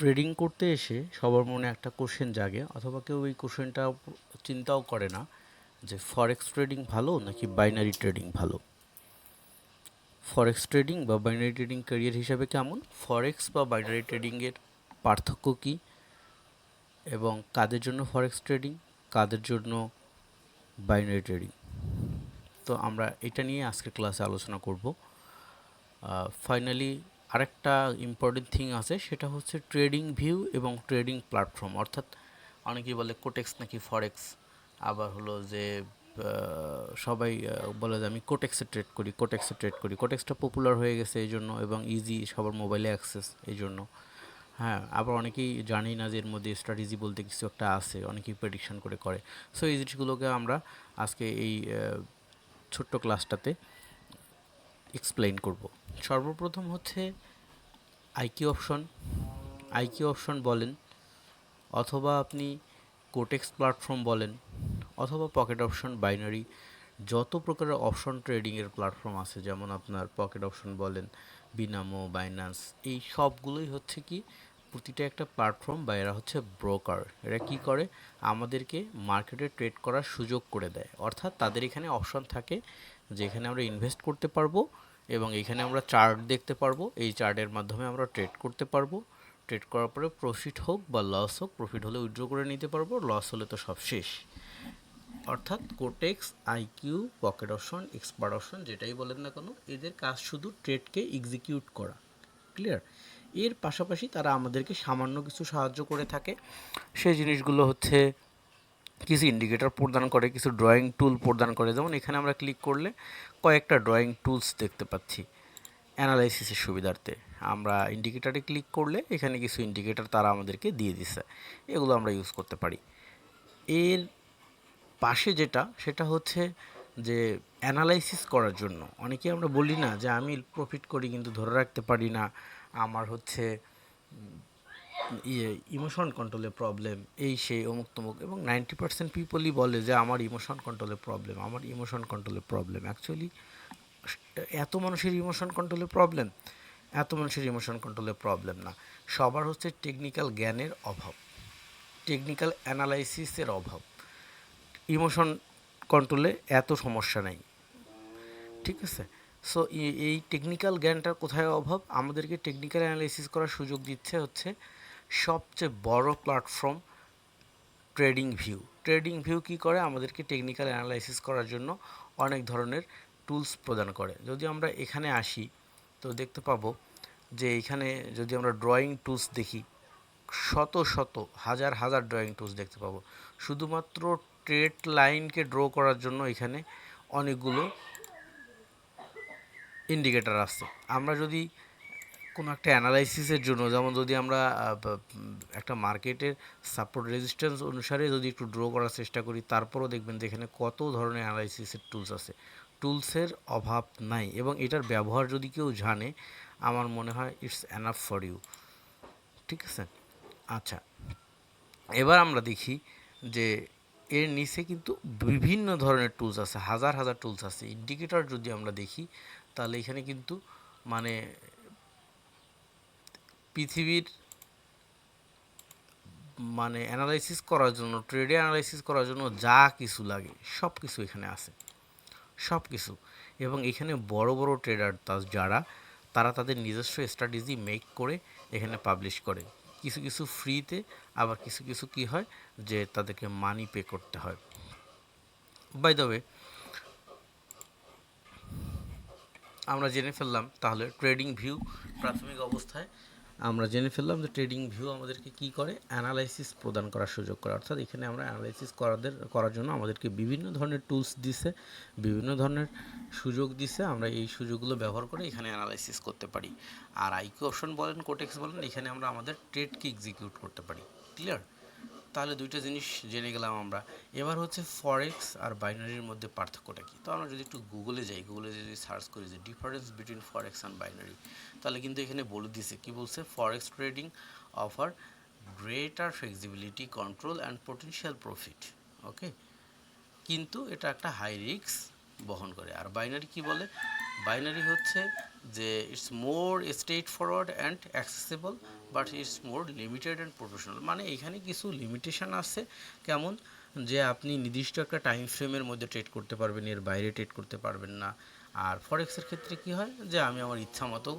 Trading করতে এসে সবার মনে একটা কোশ্চেন জাগে, অথবা কেউ এই কোশ্চেনটা চিন্তাও করে না যে ফরেক্স ট্রেডিং ভালো নাকি বাইনারি ট্রেডিং ভালো? ফরেক্স ট্রেডিং বা বাইনারি ট্রেডিং ক্যারিয়ার হিসাবে কেমন? ফরেক্স বা বাইনারি ট্রেডিংয়ের পার্থক্য কী? এবং কাদের জন্য ফরেক্স ট্রেডিং কাদের জন্য বাইনারি ট্রেডিং তো আমরা এটা নিয়ে আজকের ক্লাসে আলোচনা করব। ফাইনালি আরেকটা ইম্পর্টেন্ট থিং আছে, সেটা হচ্ছে ট্রেডিং ভিউ এবং ট্রেডিং প্ল্যাটফর্ম অর্থাৎ অনেকেই বলে কোটেক্স নাকি ফরেক্স আবার হলো যে সবাই বলে যে আমি কোটেক্সে ট্রেড করি কোটেক্সে ট্রেড করি। কোটেক্সটা পপুলার হয়ে গেছে এই জন্য এবং ইজি সবার মোবাইলে অ্যাক্সেস এই জন্য। হ্যাঁ আবার অনেকেই জানি না যে এর মধ্যে স্ট্র্যাটেজি বলতে কিছু একটা আছে, অনেকেই প্রেডিকশন করে করে। সো এই জিনিসগুলোকে আমরা আজকে এই ছোট্ট ক্লাসটাতে এক্সপ্লেন করব। সর্বপ্রথম হচ্ছে আইকিউ অপশন। আইকিউ অপশন বলেন, অথবা আপনি কোটেক্স প্ল্যাটফর্ম বলেন, অথবা পকেট অপশন বাইনারি, যত প্রকারের অপশন ট্রেডিংয়ের প্ল্যাটফর্ম আছে, যেমন আপনার পকেট অপশন বলেন, বিনামো বাইন্যান্স এই সবগুলোই হচ্ছে কি প্রতিটা একটা প্ল্যাটফর্ম বা এরা হচ্ছে ব্রোকার। এরা কি করে? আমাদেরকে মার্কেটে ট্রেড করার সুযোগ করে দেয়। অর্থাৎ তাদের এখানে অপশন থাকে, যেখানে আমরা ইনভেস্ট করতে পারব এবং এখানে আমরা চার্ট দেখতে পারব। এই চার্টের মাধ্যমে আমরা ট্রেড করতে পারব। ট্রেড করার পরে প্রফিট হোক বা লস হোক প্রফিট হলে উইথড্র করে নিতে পারব লস হলে তো সব শেষ। অর্থাৎ Quotex IQ Pocket Option Expert Option যেটাই বলেন না কেন, এদের কাজ শুধু ট্রেডকে এক্সিকিউট করা। ক্লিয়ার এর পাশাপাশি তারা আমাদেরকে সামান্য কিছু সাহায্য করে থাকে। সেই জিনিসগুলো হচ্ছে কিছু ইন্ডিকেটর প্রদান করে, কিছু ড্রয়িং টুল প্রদান করে। যেমন এখানে আমরা ক্লিক করলে কয়েকটা ড্রয়িং টুলস দেখতে পাচ্ছি অ্যানালাইসিসের সুবিধার্থে। আমরা ইন্ডিকেটারে ক্লিক করলে এখানে কিছু ইন্ডিকেটর তারা আমাদেরকে দিয়ে দিচ্ছে এগুলো আমরা ইউজ করতে পারি। এর পাশে যেটা, সেটা হচ্ছে যে অ্যানালাইসিস করার জন্য। অনেকে আমরা বলি না যে আমি প্রফিট করি কিন্তু ধরে রাখতে পারি না। আমার হচ্ছে ইয়ে ইমোশন কন্ট্রোলের প্রবলেম এই সেই অমুক তমুক। এবং নাইনটি পার্সেন্ট পিপলই বলে যে, আমার ইমোশন কন্ট্রোলের প্রবলেম আমার ইমোশন কন্ট্রোলের প্রবলেম অ্যাকচুয়ালি এত মানুষের ইমোশন কন্ট্রোলের প্রবলেম এত মানুষের ইমোশন কন্ট্রোলের প্রবলেম না। সবার হচ্ছে টেকনিক্যাল জ্ঞানের অভাব টেকনিক্যাল অ্যানালাইসিসের অভাব। ইমোশন কন্ট্রোলে এত সমস্যা নেই। ঠিক আছে? সো এই টেকনিক্যাল জ্ঞানটার কোথায় অভাব? আমাদেরকে টেকনিক্যাল অ্যানালাইসিস করার সুযোগ দিচ্ছে হচ্ছে সবচেয়ে বড় platform trading view trading view কি করে? আমাদেরকে টেকনিক্যাল অ্যানালাইসিস করার জন্য অনেক ধরনের টুলস প্রদান করে। যদি আমরা এখানে আসি, তো দেখতে পাবো যে এখানে যদি আমরা ড্রয়িং টুলস দেখি, শত শত, হাজার হাজার ড্রয়িং টুলস দেখতে পাবো। শুধুমাত্র ট্রেড লাইনকে ড্র করার জন্য এখানে অনেকগুলো ইন্ডিকেটার আছে আমরা যদি কোনো একটা অ্যানালাইসিসের জন্য, যেমন যদি আমরা একটা মার্কেটের সাপোর্ট রেজিস্ট্যান্স অনুসারে যদি একটু ড্র করার চেষ্টা করি, তারপরও দেখবেন যে এখানে কত ধরনের অ্যানালাইসিসের টুলস আছে। টুলসের অভাব নাই এবং এটার ব্যবহার যদি কেউ জানে, আমার মনে হয় ইটস অ্যানাফ ফর ইউ ঠিক আছে? আচ্ছা এবার আমরা দেখি যে এর নিচে কিন্তু বিভিন্ন ধরনের টুলস আছে, হাজার হাজার টুলস আছে। ইন্ডিকেটর যদি আমরা দেখি, তাহলে এখানে কিন্তু মানে পৃথিবীর মানে অ্যানালাইসিস করার জন্য ট্রেডে অ্যানালাইসিস করার জন্য যা কিছু লাগে, সব কিছু এখানে আছে। সব কিছু। এবং এখানে বড় বড় ট্রেডার যারা, তারা তাদের নিজস্ব স্ট্র্যাটেজি মেক করে এখানে পাবলিশ করে। কিছু কিছু ফ্রিতে আবার কিছু কিছু কি হয় যে তাদেরকে মানি পে করতে হয়। বাই দ্য ওয়ে আমরা জেনে ফেললাম তাহলে ট্রেডিং ভিউ প্রাথমিক অবস্থায় আমরা জেনে ফেললাম যে ট্রেডিং ভিউ আমাদেরকে কি করে? অ্যানালাইসিস প্রদান করার সুযোগ করে। অর্থাৎ এখানে আমরা অ্যানালাইসিস করাদের, করার জন্য আমাদেরকে বিভিন্ন ধরনের টুলস দিছে, বিভিন্ন ধরনের সুযোগ দিছে। আমরা এই সুযোগগুলো ব্যবহার করে এখানে অ্যানালাইসিস করতে পারি। আর আইকিউ অপশন বলেন, কোটেক্স বলেন, এখানে আমরা আমাদের ট্রেডকে এক্সিকিউট করতে পারি। ক্লিয়ার তাহলে দুইটা জিনিস জেনে গেলাম আমরা। এবার হচ্ছে ফরেক্স আর বাইনারির মধ্যে পার্থক্যটা কি? তো আমরা যদি একটু গুগলে যাই গুগলে যদি সার্চ করি যে difference between forex and binary তাহলে কিন্তু এখানে বলে দিছে কি বলছে? Forex trading offer greater flexibility control and potential profit okay কিন্তু এটা একটা হাই রিস্ক বহন করে। আর বাইনারি কি বলে? বাইনারি হচ্ছে যে it's more straightforward and accessible but it's more limited and professional মানে এখানে কিছু লিমিটেশন আছে, কেমন? যে আপনি নির্দিষ্ট একটা টাইম ফ্রেমের মধ্যে ট্রেড করতে পারবেন, এর বাইরে ট্রেড করতে পারবেন না। আর ফরেক্সের ক্ষেত্রে কি হয়? যে আমি আমার ইচ্ছা মতো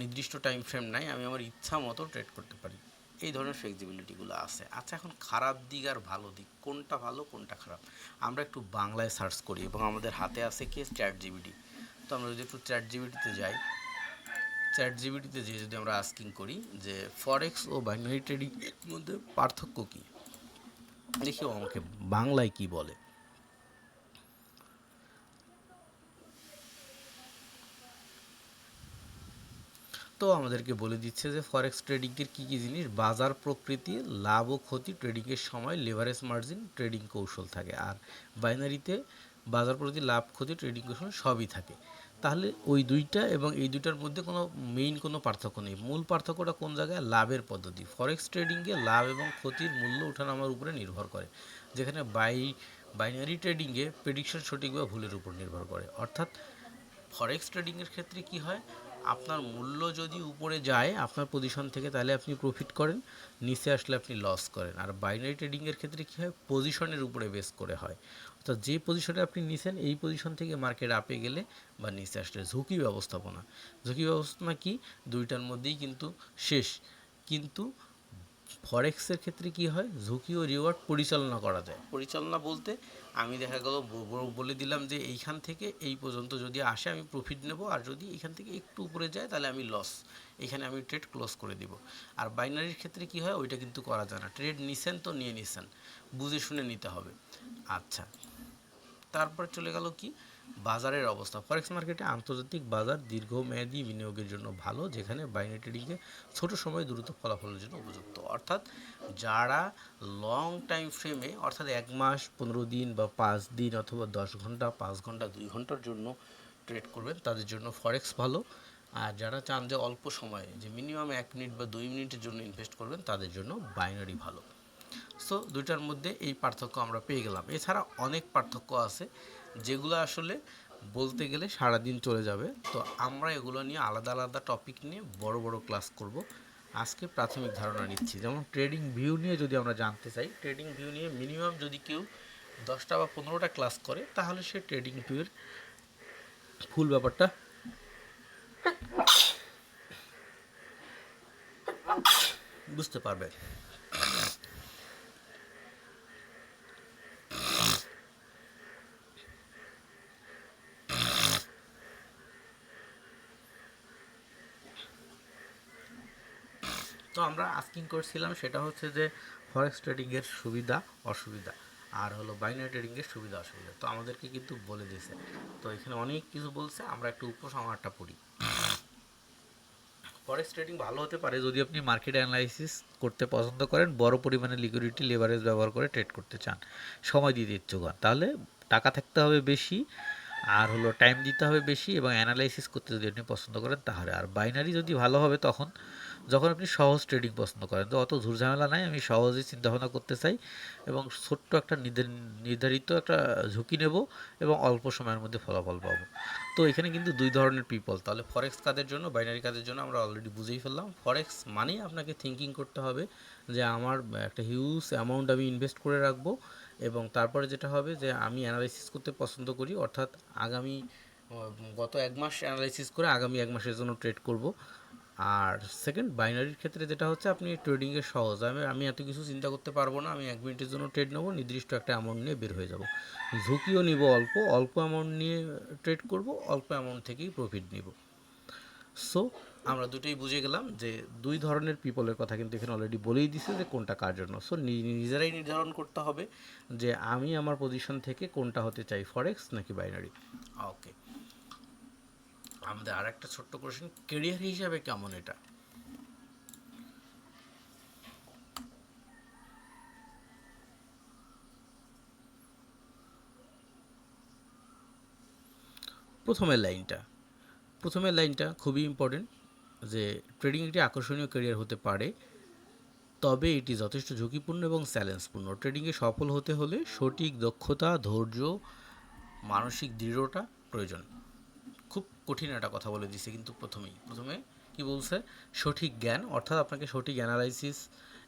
নির্দিষ্ট টাইম ফ্রেম নাই, আমি আমার ইচ্ছা মতো ট্রেড করতে পারি। এই ধরনের ফ্লেক্সিবিলিটিগুলো আছে। আচ্ছা এখন খারাপ দিক আর ভালো দিক, কোনটা ভালো, কোনটা খারাপ? আমরা একটু বাংলায় সার্চ করি, এবং আমাদের হাতে আছে কি? চ্যাট জিবিটি তো আমরা যদি একটু চ্যাট জিবিটিতে যাই চ্যাট জিবিটিতে যে যদি আমরা আস্কিং করি যে ফরেক্স ও বাইনারি ট্রেডিং মধ্যে পার্থক্য কী? দেখি আমাকে বাংলায় কি বলে। তো আমাদেরকে বলে দিচ্ছে যে ফরেক্স ট্রেডিংয়ের কী কী জিনিস? বাজার প্রকৃতি, লাভ ও ক্ষতি ট্রেডিংয়ের সময় লেভারেজ মার্জিন ট্রেডিং কৌশল থাকে। আর বাইনারিতে বাজার প্রতি লাভ, ক্ষতি ট্রেডিং কৌশল সবই থাকে। তাহলে ওই দুইটা এবং এই দুইটার মধ্যে কোনো মেইন কোনো পার্থক্য নেই। মূল পার্থক্যটা কোন জায়গায়? লাভের পদ্ধতি। ফরেক্স ট্রেডিংয়ে লাভ এবং ক্ষতির মূল্য ওঠানামার উপরে নির্ভর করে, যেখানে বাই বাইনারি ট্রেডিংয়ে প্রেডিকশন সঠিক বা ভুলের উপর নির্ভর করে। অর্থাৎ ফরেক্স ট্রেডিংয়ের ক্ষেত্রে কি হয়? আপনার মূল্য যদি উপরে যায় আপনার পজিশন থেকে তাহলে আপনি প্রফিট করেন, নিচে আসলে আপনি লস করেন। আর বাইনারি ট্রেডিংয়ের ক্ষেত্রে কী হয়? পজিশনের উপরে বেস করে হয়। অর্থাৎ যে পজিশনে আপনি নিছেন, এই পজিশন থেকে মার্কেট আপে গেলে বা নিচে আসলে ঝুঁকি ব্যবস্থাপনা। ঝুঁকি ব্যবস্থাপনা কি? দুইটার মধ্যেই কিন্তু শেষ। কিন্তু ফরেক্সের ক্ষেত্রে কি হয়? ঝুঁকি ও রিওয়ার্ড পরিচালনা করা যায়। পরিচালনা বলতে আমি দেখা গেল বলে দিলাম যে এইখান থেকে এই পর্যন্ত যদি আসে আমি প্রফিট নেব, আর যদি এখান থেকে একটু উপরে যায় তাহলে আমি লস এখানে আমি ট্রেড ক্লোজ করে দিব। আর বাইনারির ক্ষেত্রে কি হয়, ওইটা কিন্তু করা যায় না। ট্রেড নিছেন তো নিয়ে নিছেন, বুঝে শুনে নিতে হবে। আচ্ছা তারপর চলে গেল কি? বাজারের অবস্থা। ফরেক্স মার্কেটে আন্তর্জাতিক বাজার দীর্ঘমেয়াদী বিনিয়োগের জন্য ভালো, যেখানে বাইনারি ট্রেডিংয়ে ছোট সময়ে দ্রুত ফলাফলের জন্য উপযুক্ত। অর্থাৎ যারা লং টাইম ফ্রেমে অর্থাৎ এক মাস, পনেরো দিন বা পাঁচ দিন অথবা দশ ঘণ্টা, পাঁচ ঘণ্টা, দুই ঘণ্টার জন্য ট্রেড করবেন, তাদের জন্য ফরেক্স ভালো। আর যারা চান যে অল্প সময়ে, যে মিনিমাম এক মিনিট বা দুই মিনিটের জন্য ইনভেস্ট করবেন, তাদের জন্য বাইনারি ভালো। সো দুইটার মধ্যে এই পার্থক্য আমরা পেয়ে গেলাম। এছাড়া অনেক পার্থক্য আছে। যেগুলো আসলে বলতে গেলে সারাদিন চলে যাবে। তো আমরা এগুলো নিয়ে আলাদা আলাদা টপিক নিয়ে বড় বড় ক্লাস করব। আজকে প্রাথমিক ধারণা নিচ্ছি। যেমন ট্রেডিং ভিউ নিয়ে যদি আমরা জানতে চাই ট্রেডিং ভিউ নিয়ে মিনিমাম যদি কেউ দশটা বা পনেরোটা ক্লাস করে, তাহলে সে ট্রেডিং ভিউয়ের ফুল ব্যাপারটা বুঝতে পারবে তো আমরা আস্কিং করছিলাম সেটা হচ্ছে যে ফরেক্স ট্রেডিংয়ের সুবিধা, অসুবিধা, আর হলো বাইনারি ট্রেডিংয়ের সুবিধা, অসুবিধা। তো আমাদেরকে কিন্তু বলে দিয়েছে। তো এখানে অনেক কিছু বলছে, আমরা একটু উপসংহারটা পড়ি। ফরেক্স ট্রেডিং ভালো হতে পারে যদি আপনি মার্কেট অ্যানালাইসিস করতে পছন্দ করেন, বড় পরিমাণে লিকুইডিটি লেভারেজ ব্যবহার করে ট্রেড করতে চান। সময় দিতে ইচ্ছুক হন তাহলে টাকা থাকতে হবে বেশি, আর হলো টাইম দিতে হবে বেশি, এবং অ্যানালাইসিস করতে যদি আপনি পছন্দ করেন, তাহলে। আর বাইনারি যদি ভালো হবে তখন যখন আপনি সহজ ট্রেডিং পছন্দ করেন, তো অত ঝুরঝামেলা নাই, আমি সহজেই চিন্তাভাবনা করতে চাই এবং ছোট্ট একটা নির্ধার- নির্ধারিত একটা ঝুঁকি নেব এবং অল্প সময়ের মধ্যে ফলাফল পাবো। তো এখানে কিন্তু দুই ধরনের পিপল তাহলে ফরেক্স কাদের জন্য বাইনারি কাদের জন্য আমরা অলরেডি বুঝেই ফেললাম। ফরেক্স মানেই আপনাকে থিঙ্কিং করতে হবে যে আমার একটা হিউজ অ্যামাউন্ট আমি ইনভেস্ট করে রাখব এবং তারপরে যেটা হবে যে আমি অ্যানালাইসিস করতে পছন্দ করি, অর্থাৎ আগামী, গত এক মাস অ্যানালাইসিস করে আগামী এক মাসের জন্য ট্রেড করব। আর সেকেন্ড বাইনারির ক্ষেত্রে যেটা হচ্ছে, আপনি ট্রেডিংয়ে সহজ। আমি আমি এত কিছু চিন্তা করতে পারব না। আমি এক মিনিটের জন্য ট্রেড নেব, নির্দিষ্ট একটা অ্যামাউন্ট নিয়ে বের হয়ে যাব। ঝুঁকিও নিব অল্প অল্প অ্যামাউন্ট নিয়ে ট্রেড করব, অল্প অ্যামাউন্ট থেকেই প্রফিট নিব। সো আমরা দুটোই বুঝে গেলাম যে দুই ধরনের পিপলের কথা কিন্তু এখানে অলরেডি বলেই দিছে যে কোনটা কার জন্য। সো নিজেরাই নির্ধারণ করতে হবে যে আমি আমার পজিশন থেকে কোনটা হতে চাই ফরেক্স নাকি বাইনারি ওকে আমাদের আর একটা ছোট্ট কোশ্চেন কেরিয়ার হিসাবে কেমন এটা? প্রথমের লাইনটা। প্রথমের লাইনটা খুবই ইম্পর্টেন্ট যে ট্রেডিং একটি আকর্ষণীয় কেরিয়ার হতে পারে, তবে এটি যথেষ্ট ঝুঁকিপূর্ণ এবং চ্যালেঞ্জপূর্ণ ট্রেডিংয়ে সফল হতে হলে সঠিক দক্ষতা, ধৈর্য, মানসিক দৃঢ়তা প্রয়োজন। খুব কঠিন একটা কথা বলে দিছে কিন্তু প্রথমেই। প্রথমে কি বলছে? সঠিক জ্ঞান, অর্থাৎ আপনাকে সঠিক অ্যানালাইসিস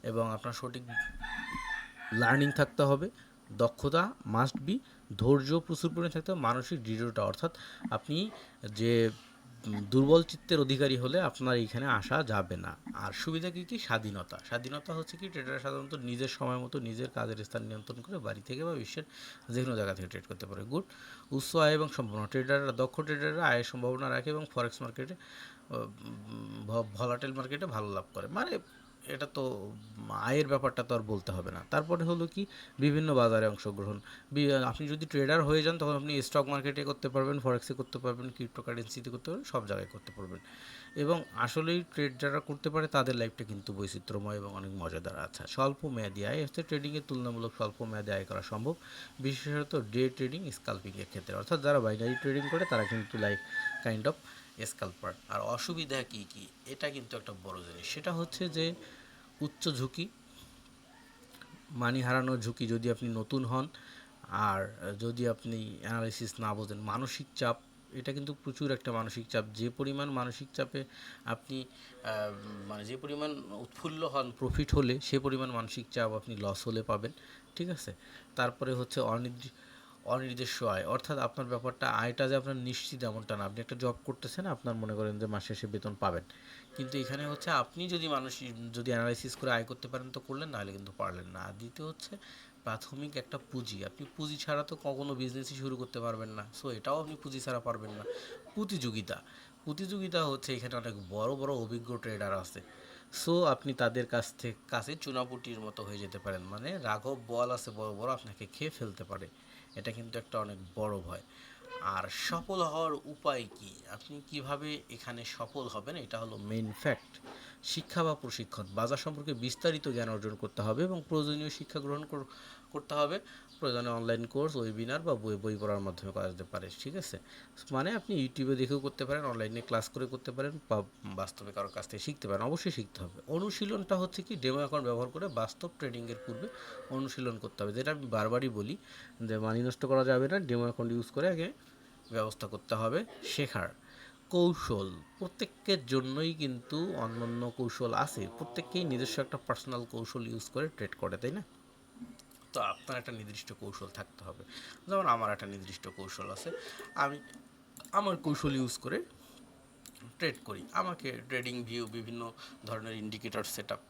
এবং আপনার সঠিক লার্নিং থাকতে হবে। দক্ষতা মাস্ট বি ধৈর্য প্রচুর পরিমাণে থাকতে হবে, মানসিক দৃঢ়তা। অর্থাৎ আপনি যে দুর্বল চিত্তের অধিকারী হলে আপনার এইখানে আসা যাবে না। আর সুবিধা কী কী? স্বাধীনতা। স্বাধীনতা হচ্ছে কি? ট্রেডার সাধারণত নিজের সময় মতো নিজের কাজের স্থান নিয়ন্ত্রণ করে বাড়ি থেকে বা বিশ্বের যে কোনো জায়গা থেকে ট্রেড করতে পারে। গুড, উচ্চ আয় এবং সম্ভাবনা ট্রেডাররা, দক্ষ ট্রেডাররা আয়ের সম্ভাবনা রাখে এবং ফরেক্স মার্কেটে ভলাটেল মার্কেটে ভালো লাভ করে। মানে এটা তো আয়ের ব্যাপারটা তো আর বলতে হবে না। তারপরে হলো কি, বিভিন্ন বাজারে অংশগ্রহণ। আপনি যদি ট্রেডার হয়ে যান, তখন আপনি স্টক মার্কেটে করতে পারবেন ফরেক্সে করতে পারবেন ক্রিপ্টোকারেন্সিতে করতে পারবেন, সব জায়গায় করতে পারবেন। এবং আসলেই ট্রেড যারা করতে পারে, তাদের লাইফটা কিন্তু বৈচিত্র্যময় এবং অনেক মজাদার আছে। স্বল্প মেয়াদি আয় হচ্ছে ট্রেডিংয়ের তুলনামূলক স্বল্প মেয়াদি আয় করা সম্ভব। বিশেষত ডে ট্রেডিং স্কাল্পিংয়ের ক্ষেত্রে। অর্থাৎ যারা বাইনারি ট্রেডিং করে, তারা কিন্তু লাইক কাইন্ড অফ স্কাল্পার আর অসুবিধা কী কী? এটা কিন্তু একটা বড় জিনিস। সেটা হচ্ছে যে উচ্চ ঝুঁকি, মানি হারানোর ঝুঁকি যদি আপনি নতুন হন, আর যদি আপনি অ্যানালাইসিস না বোঝেন, মানসিক চাপ, এটা কিন্তু প্রচুর একটা মানসিক চাপ। যে পরিমাণ মানসিক চাপে আপনি মানে যে পরিমাণ উৎফুল্ল হন প্রফিট হলে, সে পরিমাণ মানসিক চাপ আপনি লস হলে পাবেন, ঠিক আছে? তারপরে হচ্ছে অনির্দি অনির্দিষ্ট আয়। অর্থাৎ আপনার ব্যাপারটা, আয়টা যে আপনার নিশ্চিত এমনটা না। আপনি একটা জব করতেছেন, আপনার মনে করেন যে মাসে শেষে বেতন পাবেন। কিন্তু এখানে হচ্ছে আপনি যদি মানুষ, যদি অ্যানালাইসিস করে আয় করতে পারেন তো করলেন, নাহলে কিন্তু পারলেন না। আর দ্বিতীয় হচ্ছে প্রাথমিক একটা পুঁজি। আপনি পুঁজি ছাড়া তো কখনো বিজনেসই শুরু করতে পারবেন না। সো এটাও আপনি পুঁজি ছাড়া পারবেন না। প্রতিযোগিতা। প্রতিযোগিতা হচ্ছে এখানে অনেক বড় বড় অভিজ্ঞ ট্রেডার আছে। সো আপনি তাদের কাছ থেকে, কাছে চুনাপুটির মতো হয়ে যেতে পারেন। মানে রাঘব বল আছে, বড় বড়, আপনাকে খেয়ে ফেলতে পারে। এটা কিন্তু একটা অনেক বড় ভয়। আর সফল হওয়ার উপায় কি? আপনি কীভাবে এখানে সফল হবেন? এটা হলো মেইন ফ্যাক্ট শিক্ষা বা প্রশিক্ষণ। বাজার সম্পর্কে বিস্তারিত জ্ঞান অর্জন করতে হবে এবং প্রয়োজনীয় শিক্ষা গ্রহণ করতে হবে। প্রয়োজনে অনলাইন কোর্স ওয়েবিনার বা বই বই পড়ার মাধ্যমে করা যেতে পারে, ঠিক আছে? মানে আপনি ইউটিউবে দেখেও করতে পারেন অনলাইনে ক্লাস করে করতে পারেন বা বাস্তবে কারোর কাছ থেকে শিখতে পারেন, অবশ্যই শিখতে হবে। অনুশীলনটা হচ্ছে কি ডেমো অ্যাকাউন্ট ব্যবহার করে বাস্তব ট্রেডিংয়ের পূর্বে অনুশীলন করতে হবে। যেটা আমি বারবারই বলি যে মানি নষ্ট করা যাবে না ডেমো অ্যাকাউন্ট ইউজ করে আগে ব্যবস্থা করতে হবে শেখার। কৌশল, প্রত্যেকের জন্যই কিন্তু অন্যান্য কৌশল আছে, প্রত্যেককেই নিজস্ব একটা পার্সোনাল কৌশল ইউজ করে ট্রেড করে, তাই না? তো আপনার একটা নির্দিষ্ট কৌশল থাকতে হবে। যেমন আমার একটা নির্দিষ্ট কৌশল আছে। আমি আমার কৌশল ইউজ করে ট্রেড করি। আমাকে ট্রেডিং ভিউ বিভিন্ন ধরনের ইন্ডিকেটর সেট আপ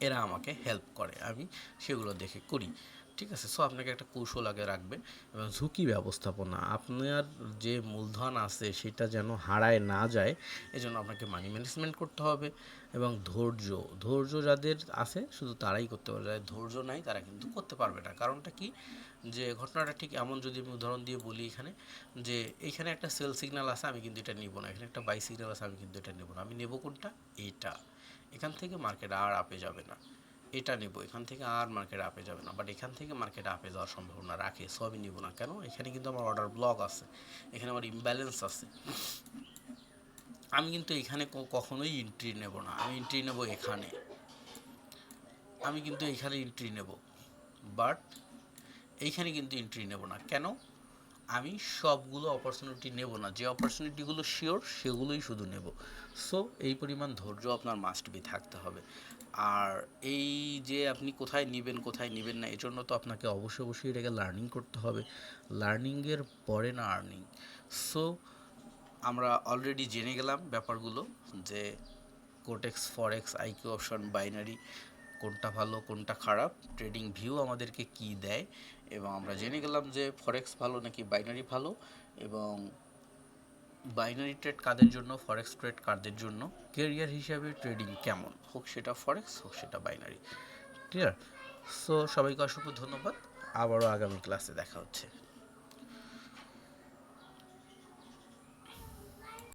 এরা আমাকে হেল্প করে। আমি সেগুলো দেখে করি। ঠিক আছে? সো আপনাকে একটা কৌশল আগে রাখবে এবং ঝুঁকি ব্যবস্থাপনা। আপনার যে মূলধন আছে, সেটা যেন হারায় না যায়, এজন্য আপনাকে মানি ম্যানেজমেন্ট করতে হবে এবং ধৈর্য। ধৈর্য যাদের আছে, শুধু তারাই করতে পারবে। যাদের ধৈর্য নাই, তারা কিন্তু করতে পারবে না। কারণটা কি? যে ঘটনাটা ঠিক এমন যদি আমি উদাহরণ দিয়ে বলি এখানে, যে এইখানে একটা সেল সিগন্যাল আছে, আমি কিন্তু এটা নেব না। এখানে একটা বাই সিগন্যাল আছে, আমি কিন্তু এটা নেব না। আমি নেব কোনটা? এটা। এখান থেকে মার্কেট আর আপে যাবে না। এটা নেব। এখান থেকে আর মার্কেট আপে যাবে না। বাট এখান থেকে মার্কেট আপে যাওয়ার সম্ভাবনা রাখে, সবই নিব না। কেন? এখানে কিন্তু আমার অর্ডার ব্লক আছে। এখানে আমার ইমব্যালেন্স আছে। আমি কিন্তু এখানে কখনোই এন্ট্রি নেব না। আমি এন্ট্রি নেব এখানে। আমি কিন্তু এখানে এন্ট্রি নেব। বাট এইখানে কিন্তু এন্ট্রি নেব না। কেন? আমি সবগুলো অপরচুনিটি নেব না। যে অপরচুনিটিগুলো শিওর সেগুলোই শুধু নেব। সো এই পরিমাণ ধৈর্য আপনার মাস্ট বি থাকতে হবে। আর এই যে আপনি কোথায় নেবেন কোথায় নেবেন না, এজন্য তো আপনাকে অবশ্যই অবশ্যই এটাকে লার্নিং করতে হবে। লার্নিংয়ের পরে না আর্নিং সো আমরা অলরেডি জেনে গেলাম ব্যাপারগুলো যে Quotex forex IQ option binary কোনটা ভালো, কোনটা খারাপ ট্রেডিং ভিউ আমাদেরকে কি দেয়, এবং আমরা জেনে গেলাম যে ফরেক্স ভালো নাকি বাইনারি ভালো, এবং বাইনারি ট্রেড কাদের জন্য ফরেক্স ট্রেড কাদের জন্য কেরিয়ার হিসাবে ট্রেডিং কেমন, হোক সেটা ফরেক্স হোক সেটা বাইনারি ক্লিয়ার সো সবাইকে অসংখ্য ধন্যবাদ, আবারও আগামী ক্লাসে দেখা হচ্ছে।